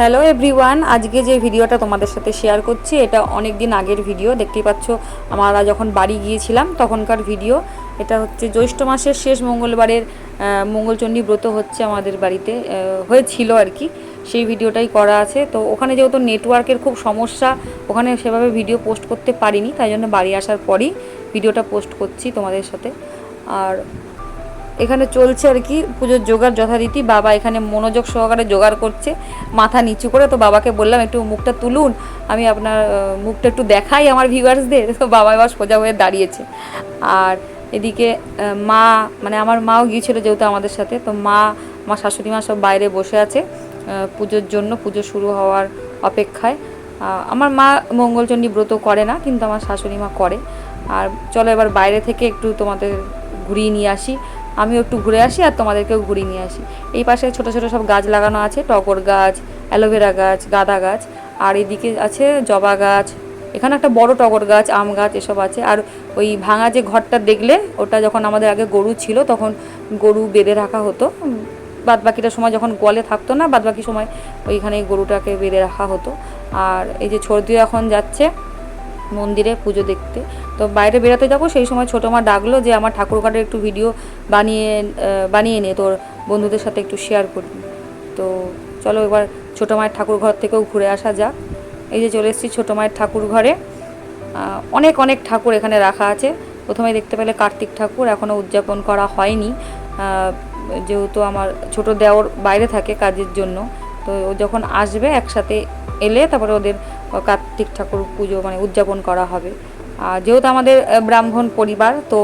Hello everyone আজকে যে ভিডিওটা তোমাদের সাথে শেয়ার করছি, এটা অনেক দিন আগের ভিডিও দেখতেই পাচ্ছ আমরা যখন বাড়ি গিয়েছিলাম তখনকার ভিডিও এটা হচ্ছে জ্যৈষ্ঠ মাসের শেষ মঙ্গলবারের মঙ্গলচণ্ডী ব্রত হচ্ছে আমাদের বাড়িতে হয়েছিল আর কি, সেই ভিডিওটাই করা আছে। তো ওখানে যেহেতু নেটওয়ার্কের খুব সমস্যা, ওখানে সেভাবে ভিডিও পোস্ট করতে পারিনি, তাই জন্য বাড়ি আসার পরই ভিডিওটা পোস্ট করছি তোমাদের সাথে। আর এখানে চলছে আর কি, পুজোর জোগাড় যথারীতি। বাবা এখানে মনোযোগ সহকারে জোগাড় করছে, মাথা নিচু করে। তো বাবাকে বললাম, একটু মুখটা তুলুন, আমি আপনার মুখটা একটু দেখাই আমার ভিউয়ার্সদের তো বাবা এবার সোজা হয়ে দাঁড়িয়েছে। আর এদিকে মা মানে আমার মাও গিয়েছিল যেহেতু আমাদের সাথে, তো মা আমার শাশুড়ি মা সব বাইরে বসে আছে পুজোর জন্য। পুজো শুরু হওয়ার অপেক্ষায়। আমার মা মঙ্গলচণ্ডী ব্রত করে না, কিন্তু আমার শাশুড়ি মা করে। আর চলো এবার বাইরে থেকে একটু তোমাদের ঘুরিয়ে নিয়ে আসি। আমিও একটু ঘুরে আসি আর তোমাদেরকেও ঘুরিয়ে নিয়ে আসি। এই পাশে ছোট ছোট সব গাছ লাগানো আছে, টগর গাছ, অ্যালোভেরা গাছ, গাঁদা গাছ, আর এদিকে আছে জবা গাছ, এখানে একটা বড় টগর গাছ, আম গাছ এসব আছে, আর ওই ভাঙা যে ঘরটা দেখলে, ওটা যখন আমাদের আগে গরু ছিল, তখন গরু বেঁধে রাখা হতো। বাদ বাকিটা সময় যখন গলে থাকতো না বাদ বাকি সময় ওইখানে গরুটাকে বেঁধে রাখা হতো। আর এই যে ছর্দিও এখন যাচ্ছে। মন্দিরে পুজো দেখতে। তো বাইরে বেরোতে যাব, সেই সময় ছোটো মা ডাকলো যে আমার ঠাকুরঘাটের একটু ভিডিও বানিয়ে বানিয়ে নে, তোর বন্ধুদের সাথে একটু শেয়ার করবি। তো চলো এবার ছোটো মায়ের ঠাকুর ঘর থেকেও ঘুরে আসা যাক। এই যে চলে এসেছি ছোটো মায়ের ঠাকুর ঘরে। অনেক অনেক ঠাকুর এখানে রাখা আছে। প্রথমে দেখতে পেলে কার্তিক ঠাকুর এখনও উদযাপন করা হয়নি। যেহেতু আমার ছোট দেওর বাইরে থাকে কাজের জন্য। তো ও যখন আসবে একসাথে এলে তারপরে ওদের কার্তিক ঠাকুর পুজো মানে উদযাপন করা হবে। আর যেহেতু আমাদের ব্রাহ্মণ পরিবার, তো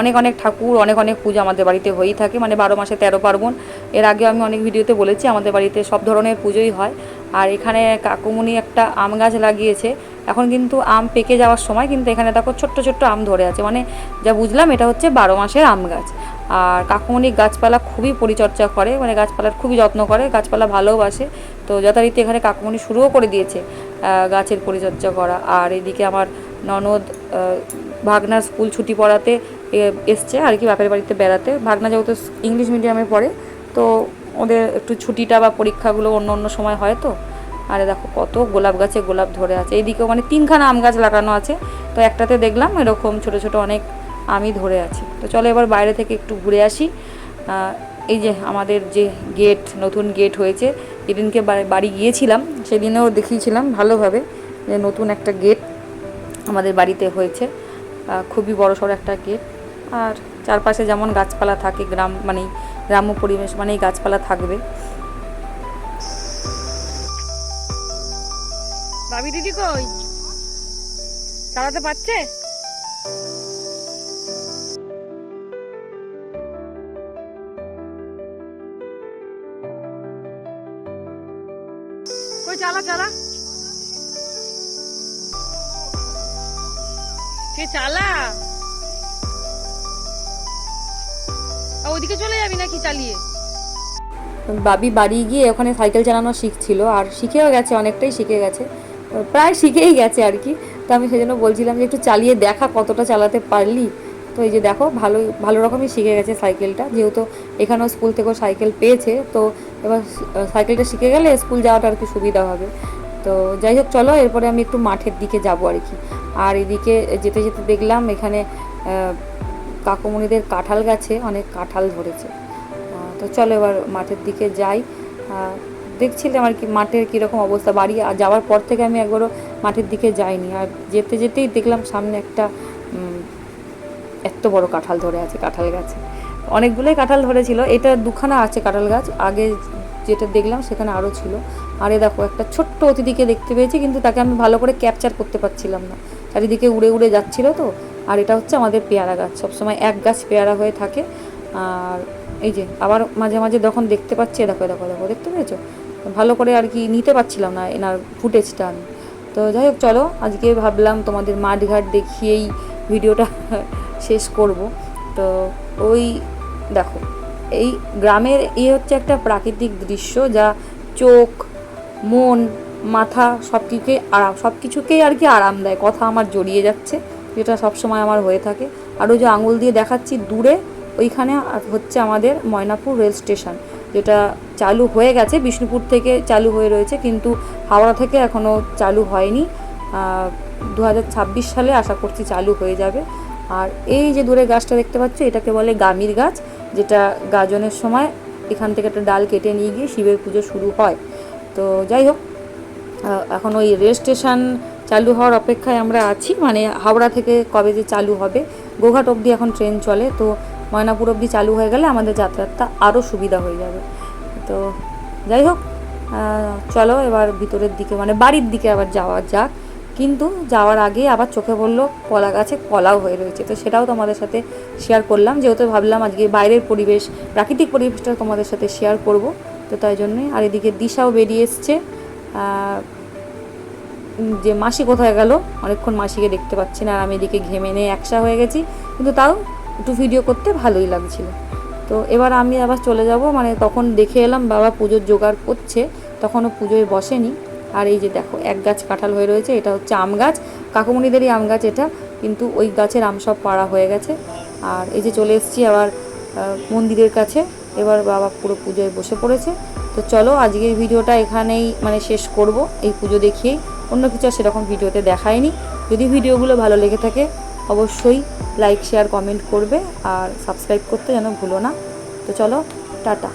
অনেক অনেক ঠাকুর, অনেক অনেক পুজো আমাদের বাড়িতে হয়েই থাকে। মানে বারো মাসে তেরো পার্বণ। এর আগে আমি অনেক ভিডিওতে বলেছি, আমাদের বাড়িতে সব ধরনের পুজোই হয়। আর এখানে কাকুমুনি একটা আম গাছ লাগিয়েছে। এখন কিন্তু আম পেকে যাওয়ার সময় কিন্তু এখানে দেখো ছোট্ট ছোট্ট আম ধরে আছে। মানে যা বুঝলাম, এটা হচ্ছে বারো মাসের আম গাছ। আর কাকুমনি গাছপালা খুবই পরিচর্যা করে মানে গাছপালার খুবই যত্ন করে, গাছপালা ভালোবাসে তো যথারীতি এখানে কাকুমনি শুরুও করে দিয়েছে। গাছের পরিচর্যা করা। আর এদিকে আমার ননদ ভাগনার স্কুল ছুটি পড়াতে এসছে, আর কি বাপের বাড়িতে বেড়াতে। ভাগনা যেহেতু ইংলিশ মিডিয়ামে পড়ে, তো ওদের একটু ছুটিটা বা পরীক্ষাগুলো অন্য অন্য সময় হয় তো। আরে দেখো, কত গোলাপ গাছে গোলাপ ধরে আছে। এইদিকেও মানে তিনখানা আম গাছ লাগানো আছে। তো একটাতে দেখলাম এরকম ছোট ছোট অনেক আমি ধরে আছে। তো চলো এবার বাইরে থেকে একটু ঘুরে আসি। এই যে আমাদের যে গেট নতুন গেট হয়েছে যেদিনকে বাড়ি- গিয়েছিলাম, সেদিনেও দেখিয়েছিলাম ভালোভাবে যে নতুন একটা গেট আমাদের বাড়িতে হয়েছে। খুবই বড় সড়ো একটা গেট আর চারপাশে যেমন গাছপালা থাকে গ্রাম মানে গ্রাম্য পরিবেশ মানেই গাছপালা থাকবে। দিদি কই? চালাতে পারছে কই চালা চালা। কে চালা? ওদিকে চলে যাবি নাকি চালিয়ে? বাবি বাড়ি গিয়ে ওখানে সাইকেল চালানো শিখছিল, আর শিখেও গেছে, অনেকটাই শিখে গেছে। প্রায় শিখেই গেছে আর কি। তো আমি সেজন্য বলছিলাম যে একটু চালিয়ে দেখা কতটা চালাতে পারলি। তো এই যে দেখো, ভালো ভালো রকমই শিখে গেছে সাইকেলটা। যেহেতু এখানেও স্কুল থেকেও সাইকেল পেয়েছে, তো এবার সাইকেলটা শিখে গেলে স্কুল যাওয়াটা আর কি সুবিধা হবে। তো যাই হোক, চলো, এরপরে আমি একটু মাঠের দিকে যাব আর কি। আর এদিকে যেতে যেতে দেখলাম এখানে কাকুমণিদের কাঁঠাল গাছে অনেক কাঁঠাল ধরেছে। তো চলো এবার মাঠের দিকে যাই। দেখছিলাম আর কি মাঠের কীরকম অবস্থা। বাড়ি যাওয়ার পর থেকে আমি একবারও মাঠের দিকে যাইনি। আর যেতে যেতেই দেখলাম সামনে একটা এত বড় কাঁঠাল ধরে আছে, কাঁঠাল গাছে। অনেকগুলোই কাঁঠাল ধরেছিল, এটা দুখানা আছে কাঁঠাল গাছ, আগে যেটা দেখলাম সেখানে আরও ছিল। আরে দেখো, একটা ছোট্ট অতিথিকে দেখতে পেয়েছি, কিন্তু তাকে আমি ভালো করে ক্যাপচার করতে পারছিলাম না। চারিদিকে উড়ে উড়ে যাচ্ছিল তো, আর এটা হচ্ছে আমাদের পেয়ারা গাছ। সবসময় এক গাছ পেয়ারা হয়ে থাকে। আর এই যে, আবার মাঝে মাঝে যখন দেখতে পাচ্ছি দেখো দেখো দেখো, দেখতে পেয়েছ? ভালো করে আর কি নিতে পারছিলাম না এনার ফুটেজটা আমি। তো যাই হোক, চলো, আজকে ভাবলাম তোমাদের মাঠঘাট দেখিয়েই ভিডিওটা শেষ করব। তো ওই দেখো, এই গ্রামের এই হচ্ছে একটা প্রাকৃতিক দৃশ্য যা চোখ, মন, মাথা সব কিছুকে আরাম সব কিছুকেই আর কি আরাম দেয়, কথা আমার জড়িয়ে যাচ্ছে, যেটা সবসময় আমার হয়ে থাকে। আর ওই যে আঙুল দিয়ে দেখাচ্ছি দূরে, ওইখানে হচ্ছে আমাদের ময়নাপুর রেল স্টেশন, যেটা চালু হয়ে গেছে, বিষ্ণুপুর থেকে চালু হয়ে রয়েছে, কিন্তু হাওড়া থেকে এখনও চালু হয়নি। দু হাজার ছাব্বিশ সালে আশা করছি চালু হয়ে যাবে। আর এই যে দূরে গাছটা দেখতে পাচ্ছ, এটাকে বলে গামির গাছ, যেটা গাজনের সময় এখান থেকে একটা ডাল কেটে নিয়ে গিয়ে শিবের পুজো শুরু হয়। তো যাই হোক এখন ওই রেল স্টেশন চালু হওয়ার অপেক্ষায় আমরা আছি মানে হাওড়া থেকে কবে যে চালু হবে, গোঘাট অবধি এখন ট্রেন চলে, তো ময়নাপুর অবধি চালু হয়ে গেলে আমাদের যাতায়াতটা আরও সুবিধা হয়ে যাবে। তো যাই হোক চলো এবার ভিতরের দিকে মানে বাড়ির দিকে আবার যাওয়া যাক। কিন্তু যাওয়ার আগে আবার চোখে পড়ল, কলা গাছে কলাও হয়ে রয়েছে। তো সেটাও তোমাদের সাথে শেয়ার করলাম। যেহেতু ভাবলাম আজকে বাইরের পরিবেশ, প্রাকৃতিক পরিবেশটা তোমাদের সাথে শেয়ার করব। তো তাই জন্যে আর এদিকে দিশাও বেরিয়ে এসছে। যে মাসি কোথায় গেল, অনেকক্ষণ মাসিকে দেখতে পাচ্ছি না আর আমি এদিকে ঘেমে নিয়ে একসা হয়ে গেছি। কিন্তু তাও একটু ভিডিও করতে ভালোই লাগছিল। তো এবার আমি আবার চলে যাব। মানে তখন দেখে এলাম বাবা পুজোর জোগাড় করছে, তখনও পুজোয় বসেনি। আর এই যে দেখো, এক গাছ কাঁঠাল হয়ে রয়েছে, এটা হচ্ছে আম গাছ। কাকুমণিদেরই আম গাছ এটা, কিন্তু ওই গাছের আম সব পাড়া হয়ে গেছে। আর এই যে চলে এসেছি আবার মন্দিরের কাছে। এবার বাবা পুরো পুজোয় বসে পড়েছে। তো চলো, আজকের ভিডিওটা এখানেই মানে শেষ করব। এই পুজো দেখিয়েই। অন্য কিছু আর সেরকম ভিডিওতে দেখায়নি যদি ভিডিওগুলো ভালো লেগে থাকে, অবশ্যই লাইক শেয়ার কমেন্ট করবে। আর সাবস্ক্রাইব করতে যেন ভুলো না। তো চলো, টাটা।